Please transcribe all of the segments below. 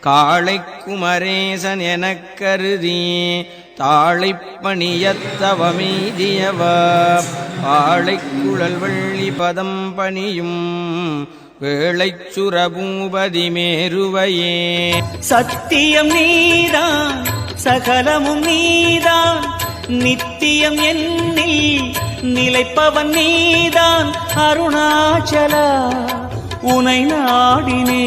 காளை குமரேசன் எனக் கருதி தாழைப் பணியத்தவமீதியவ குழல் வள்ளி பதம் பணியும் வேளைச் சுரபூபதி மேருவையே. சத்தியம் நீதான் சகலமும் நீதான் நித்தியம் என்னில் நிலைப்பவன் நீதான் அருணாச்சலா உனை நாடினே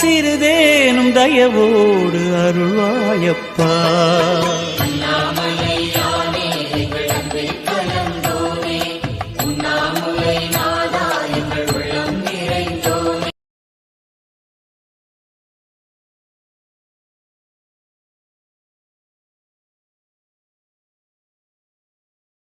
சிறிதேனும் தயவோடு அருள்வாயப்பா.